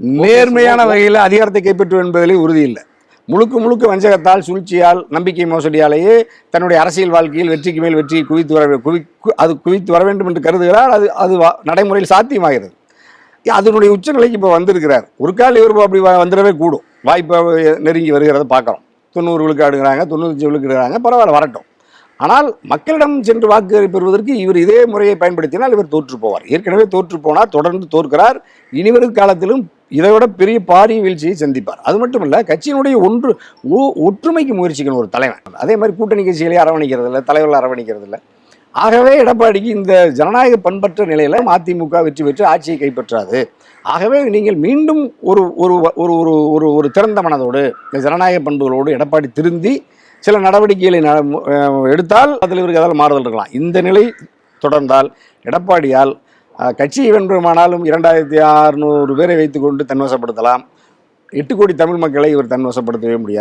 நேர்மையான வகையில் அதிகாரத்தை கைப்பற்றுவது என்பதிலே உறுதி இல்லை. முழுக்க முழுக்க வஞ்சகத்தால் சூழ்ச்சியால் நம்பிக்கை மோசடியாலேயே தன்னுடைய அரசியல் வாழ்க்கையில் வெற்றிக்கு மேல் வெற்றி குவித்து வர குவி அது குவித்து வர வேண்டும் என்று கருதுகிறார். அது அது நடைமுறையில் சாத்தியமாகிறது. அதனுடைய உச்சநிலைக்கு இப்போ வந்திருக்கிறார். ஒரு கால் இவர் அப்படி வந்துடவே கூடும். வாய்ப்பு நெருங்கி வருகிறத பார்க்குறோம். தொண்ணூறு விழுக்காடுங்கிறாங்க தொண்ணூற்றி விழுக்காடுங்கிறாங்க பரவாயில்ல வரட்டும். ஆனால் மக்களிடம் சென்று வாக்குகளை பெறுவதற்கு இவர் இதே முறையை பயன்படுத்தினால் இவர் தோற்று போவார். ஏற்கனவே தோற்று போனார் தொடர்ந்து தோற்கிறார். இனிவரும் காலத்திலும் இதை விட பெரிய பாரிய வீழ்ச்சியை சந்திப்பார். அது மட்டும் இல்லை கட்சியினுடைய ஒன்று ஒ- ஒற்றுமைக்கு முயற்சிக்கணும் ஒரு தலைவன். அதே மாதிரி கூட்டணி கட்சிகளை அரவணைக்கிறது இல்லை தலைவர்கள் அரவணைக்கிறது இல்லை. ஆகவே எடப்பாடிக்கு இந்த ஜனநாயக பண்பற்ற நிலையில் மதிமுக வெற்றி பெற்று ஆட்சியை கைப்பற்றாது. ஆகவே நீங்கள் மீண்டும் ஒரு ஒரு ஒரு ஒரு ஒரு ஒரு திறந்த மனதோடு இந்த ஜனநாயக பண்புகளோடு எடப்பாடி திருந்தி சில நடவடிக்கைகளை ந- எடுத்தால் அதில் இவருக்கு அதில் மாறுதல் இருக்கலாம். இந்த நிலை தொடர்ந்தால் எடப்பாடியால் கட்சியை வென்றுமானாலும் இரண்டாயிரத்தி அறுநூறு பேரை வைத்துக்கொண்டு தன்வசப்படுத்தலாம். எட்டு கோடி தமிழ் மக்களை இவர் தன்வசப்படுத்தவே முடியாது.